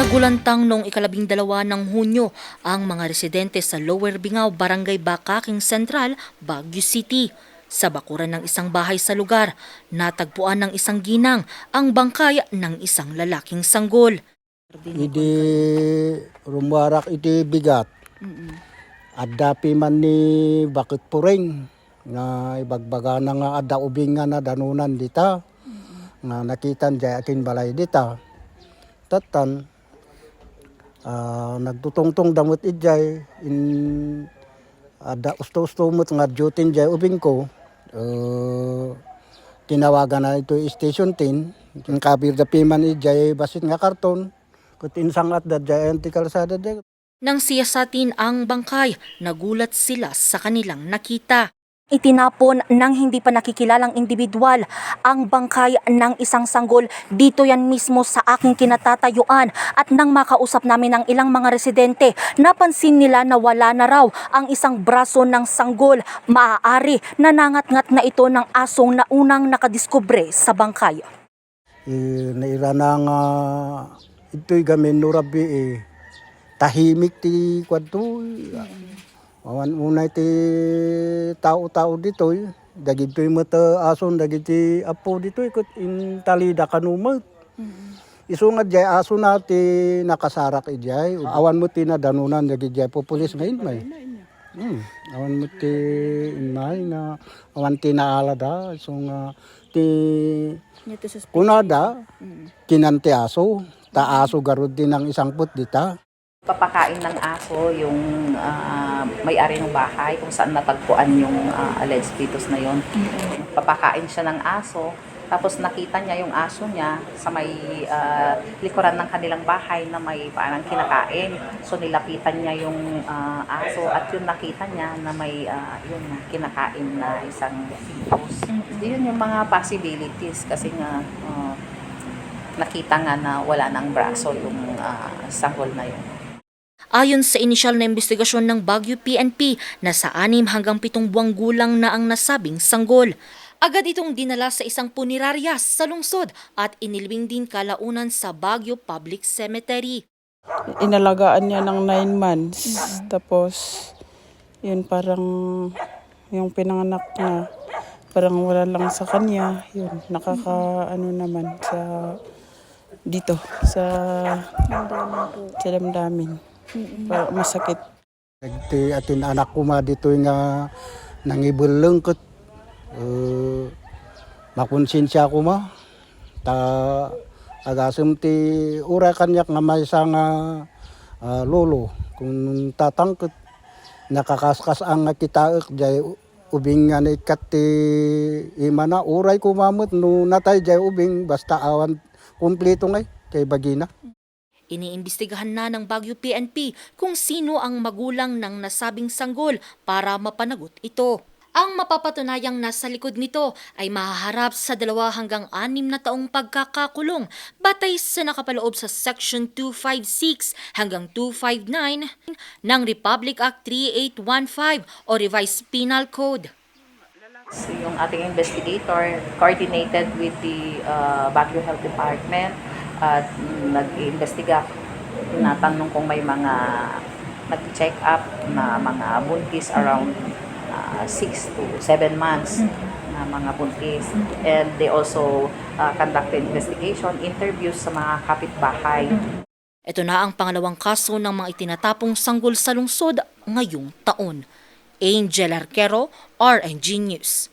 Nagulantang noong ikalabing dalawa ng Hunyo ang mga residente sa Lower Bingaw, Barangay Bakaking Central, Baguio City. Sa bakuran ng isang bahay sa lugar, natagpuan ng isang ginang ang bangkay ng isang lalaking sanggol. Idi rumarak iti bigat. Adapi man ni bakit puring nga ibagbaga na nga ada ubing nga na danunan dita. Nga nakitan jay akin balay dita. Tatan ah, nagtutungtong damot ijay in ada usto-usto mo't nga jutin jay ubing ko. Uh, tinawagan na ito station 10 kinkabir da piman ijay basit nga karton kut insang at da jay anti kalsada jay Nang siyasatin ang bangkay, nagulat sila sa kanilang nakita. Itinapon ng hindi pa nakikilalang individual ang bangkay ng isang sanggol. Dito yan mismo sa aking kinatatayuan at nang makausap namin ang ilang mga residente napansin nila na wala na raw ang isang braso ng sanggol. Maaari nanangat-ngat na ito ng asong na unang nakadiskubre sa bangkay. eh, naira na nga ito'y gamin nurabi eh. Tahimik ti kwadto awan unay ti tao-tao dito eh. dagit to'y mata ason dagit ti apo dito ikot in talida kanumat Isungat jay aso na ti nakasarak ijay. Awan mo ti nadanunan dagit jay populis ngayon may. Hmm. Awan mo ti inmay na awan ti naalada. So nga ti kunada kinanti aso. Ta aso garud din ang isang put dita. papakain ng aso yung ah, may-ari ng bahay kung saan natagpuan yung ah, alleged fetus na yon. Papakain siya ng aso, tapos nakita niya yung aso niya sa may ah, likuran ng kanilang bahay na may parang kinakain. So nilapitan niya yung ah, aso at yung nakita niya na may ah, yun kinakain na isang fetus. Yun yung mga possibilities kasi nga ah, nakita nga na wala nang braso yung ah, sanggol na yun. Ayon sa inisyal na investigasyon ng Baguio PNP, nasa anim hanggang pitong buwang gulang na ang nasabing sanggol. Agad itong dinala sa isang punerarya sa lungsod at inilibing din kalaunan sa Baguio Public Cemetery. inalagaan niya ng nine months. Tapos, yun parang yung pinanganak na parang wala lang sa kanya. Yun, nakaka ano naman sa dito sa sa damdamin. Parang masakit. Ti atin anak ko ma dito nga nangibulong kot. Uh, makonsensya ko ma. Ta agasem ti ura kanyak nga may isang ah, lolo kung tatangkot nakakaskas ang kitaek jay ubing nga na ikat ti imana uray kumamot no natay jay ubing basta awan kumpleto ngay kay bagina. Iniimbestigahan na ng Baguio PNP kung sino ang magulang ng nasabing sanggol para mapanagot ito. Ang mapapatunayang nasa likod nito ay mahaharap sa dalawa hanggang anim na taong pagkakakulong batay sa nakapaloob sa Section 256 hanggang 259 ng Republic Act 3815 o Revised Penal Code. So, yung ating investigator coordinated with the uh, Baguio Health Department at nag-iimbestiga. Tinatanong kung may mga nag-check up na mga buntis around 6 to 7 months na mga buntis. And they also uh, conducted investigation, interviews sa mga kapitbahay. Ito na ang pangalawang kaso ng mga itinatapong sanggol sa lungsod ngayong taon. Angel Arquero, RNG News.